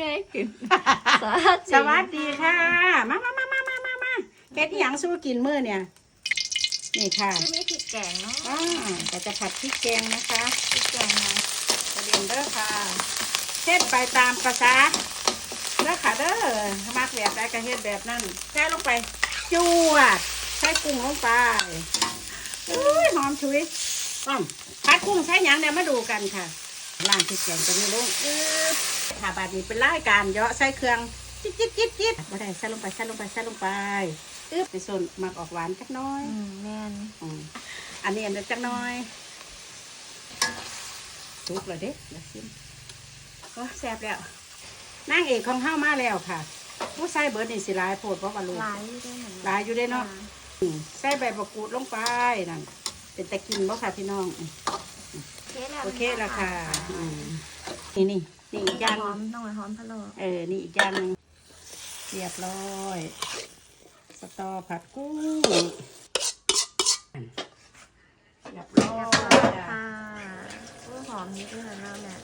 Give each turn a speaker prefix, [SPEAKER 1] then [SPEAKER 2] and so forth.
[SPEAKER 1] ง่ายขึ้นสา
[SPEAKER 2] สวัสดีค่ะ มามามามามามามาเฮ็ดอหยังสู้กินมื้อเนี่ย นี่ค่ะ
[SPEAKER 1] ที่มีพริกแกงเนาะ
[SPEAKER 2] อ่าก็จะผัดพริกแกงนะคะ
[SPEAKER 1] พริกแกงนะ
[SPEAKER 2] กระเด็นเด้อค่ะเฮ็ดไปตามภาษาเด้อค่ะเด้อมักแบบใดก็เฮ็ดแบบนั้นใส่ลงไปจวดใส่กุ้งลงไปอุ้ยหอมชุยอ้อมผัดกุ้งใช้หยังเนี่ยมาดูกันค่ะล้างพริกแกงตัวนี้ลงอึ๊บ ค่ะบาดนี้เป็นรายการเยาะใส่เครื่องจิ๊ดจิ๊ดจิ๊ดจิ๊ดบ่ได้ใส่ลงไปใส่ลงไปใส่ลงไปอึ๊บในส่วนมักออกหวานจักหน้อย
[SPEAKER 1] อืมแม่น
[SPEAKER 2] อืมอันนี้อันเดียวจักหน้อยทุกเลยเด้เดี๋ยวชิมก็แซ่บแล้วนางเอกของเฮามาแล้วค่ะ ผู้ใส่เบิร์ดนี่สิหลายโพดเพราะว่าลูก
[SPEAKER 1] หลายอยู่ด้วยเหมือน
[SPEAKER 2] หลายอยู่เด้เนาะอืมใส่ใบมะกรูดลงไปนั่นเป็นตะกินบ่ค่ะพี่น้อง โอเคแล้วค่ะอืม นี่นี่นี่อีกอย่าง
[SPEAKER 1] ห
[SPEAKER 2] ห
[SPEAKER 1] อ
[SPEAKER 2] นึ่
[SPEAKER 1] ม
[SPEAKER 2] ง
[SPEAKER 1] ต้องไปหอมพะโล้
[SPEAKER 2] เออ นี่อีกอย่างหนึงเรียบร้อย สตอผัดกุ้งเรียบร้อ
[SPEAKER 1] เรียบร้อย
[SPEAKER 2] ยจ้ะ
[SPEAKER 1] ค่ะโอ้หอมนิดนึงแล้วแม่